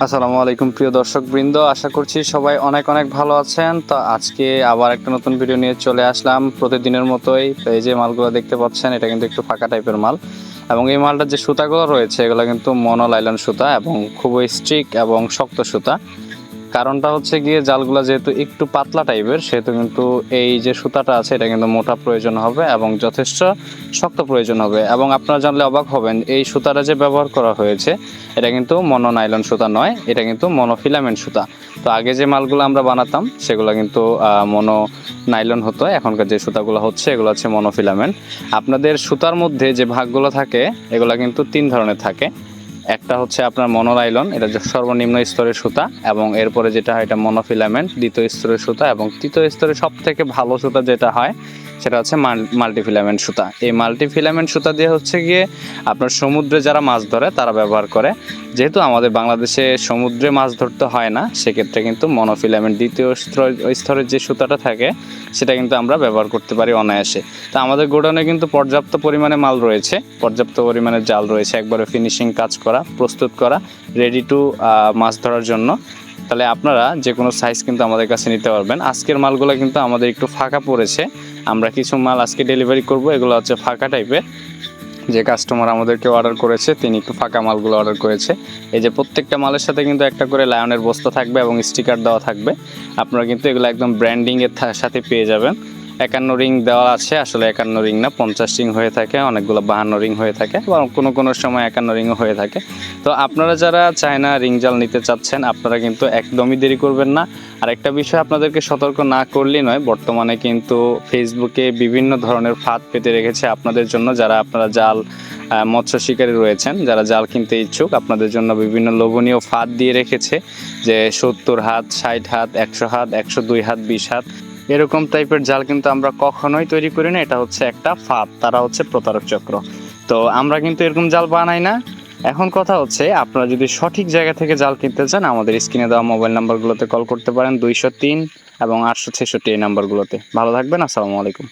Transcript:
আসসালামু আলাইকুম প্রিয় দর্শক বৃন্দ আশা করছি সবাই অনেক অনেক ভালো আছেন। তো আজকে আবার একটা নতুন ভিডিও নিয়ে চলে আসলাম। প্রতিদিনের মতোই তো এই যে মালগুলো দেখতে পাচ্ছেন, এটা কিন্তু একটু ফাঁকা টাইপের মাল। এবং এই মালটার যে সুতাগুলো রয়েছে, এগুলো কিন্তু মনোলাইলন সুতা এবং খুবই স্ট্রিক এবং শক্ত সুতা। কারণটা হচ্ছে গিয়ে জালগুলো যেহেতু একটু পাতলা টাইপের, সেহেতু কিন্তু এই যে সুতাটা আছে এটা কিন্তু মোটা প্রয়োজন হবে এবং যথেষ্ট শক্ত প্রয়োজন হবে। এবং আপনারা জানলে অবাক হবেন, এই সুতাটা যে ব্যবহার করা হয়েছে, এটা কিন্তু মনো নাইলন সুতা নয়, এটা কিন্তু মনোফিলামেন্ট সুতা। তো আগে যে মালগুলো আমরা বানাতাম, সেগুলো কিন্তু মনো নাইলন হতো, এখনকার যে সুতাগুলো হচ্ছে এগুলো হচ্ছে মনোফিলামেন্ট আপনাদের সুতার মধ্যে যে ভাগগুলো থাকে, এগুলো কিন্তু তিন ধরনের থাকে। একটা হচ্ছে আপনার মনোনাইলন এটা সর্বনিম্ন স্তরের সুতা, এবং এরপরে যেটা হয় এটা মনোফিলামেন্ট দ্বিতীয় স্তরের সুতা, এবং তৃতীয় স্তরের সব থেকে ভালো সুতা যেটা হয়, সেটা হচ্ছে মাল্টিফিলামেন্ট সুতা। এই মাল্টিফিলামেন্ট সুতা দিয়ে হচ্ছে গিয়ে আপনার সমুদ্রে যারা মাছ ধরে, তারা ব্যবহার করে। যেহেতু আমাদের বাংলাদেশে সমুদ্রে মাছ ধরতে হয় না, সেক্ষেত্রে কিন্তু মনোফিলামেন্ট দ্বিতীয় স্তর- স্তরের যে সুতাটা থাকে, সেটা কিন্তু আমরা ব্যবহার করতে পারি অনায়াসে। তো আমাদের গোডাউনে কিন্তু পর্যাপ্ত পরিমাণে মাল রয়েছে, পর্যাপ্ত পরিমাণে জাল রয়েছে, একবারে ফিনিশিং কাজ করা প্রস্তুত করা রেডি টু মাছ ধরার জন্য। তাহলে আপনারা যে কোনো সাইজ কিন্তু আমাদের কাছে নিতে পারবেন। আজকের মালগুলো কিন্তু আমাদের একটু ফাঁকা পড়েছে। আমরা কিছু মাল আজকে ডেলিভারি করব। এগুলো হচ্ছে ফাঁকা টাইপের যে কাস্টমার আমাদেরকে অর্ডার করেছে, তিনি একটু ফাঁকা মালগুলো অর্ডার করেছে। এই যে প্রত্যেকটা মালের সাথে কিন্তু একটা করে লায়নের বস্তা থাকবে এবং স্টিকার দেওয়া থাকবে। আপনারা কিন্তু এগুলো একদম ব্র্যান্ডিংয়ের সাথে পেয়ে যাবেন। একান্ন রিং দেওয়া আছে, আসলে একান্ন রিং না, পঞ্চাশ রিং হয়ে থাকে, অনেকগুলো বাহান্ন রিং হয়ে থাকে বা কোনো কোনো সময় একান্ন রিংও হয়ে থাকে। তো আপনারা যারা চায়না রিং জাল নিতে চাচ্ছেন, আপনারা কিন্তু একদমই দেরি করবেন না। আর একটা বিষয় আপনাদেরকে সতর্ক না করলেই নয়, বর্তমানে কিন্তু ফেসবুকে বিভিন্ন ধরনের ফাঁদ পেতে রেখেছে আপনাদের জন্য, যারা আপনারা জাল মৎস্য শিকারী রয়েছেন, যারা জাল কিনতে ইচ্ছুক, আপনাদের জন্য বিভিন্ন লোভনীয় ফাঁদ দিয়ে রেখেছে, যে সত্তর হাত, ষাট হাত, একশো হাত, একশো দুই হাত, বিশ হাত এরকম টাইপের জাল কিন্তু আমরা কখনোই তৈরি করি না, এটা হচ্ছে একটা ফাঁদ, তারা হচ্ছে প্রতারক চক্র। তো আমরা কিন্তু এরকম জাল বানাই না। এখন কথা হচ্ছে, আপনারা যদি সঠিক জায়গা থেকে জাল কিনতে চান, আমাদের স্ক্রিনে দেওয়া মোবাইল নাম্বারগুলোতে কল করতে পারেন, দুইশো তিন এবং আটশো ছেষট্টি এই নাম্বারগুলোতে ভালো থাকবেন, আসসালামু আলাইকুম।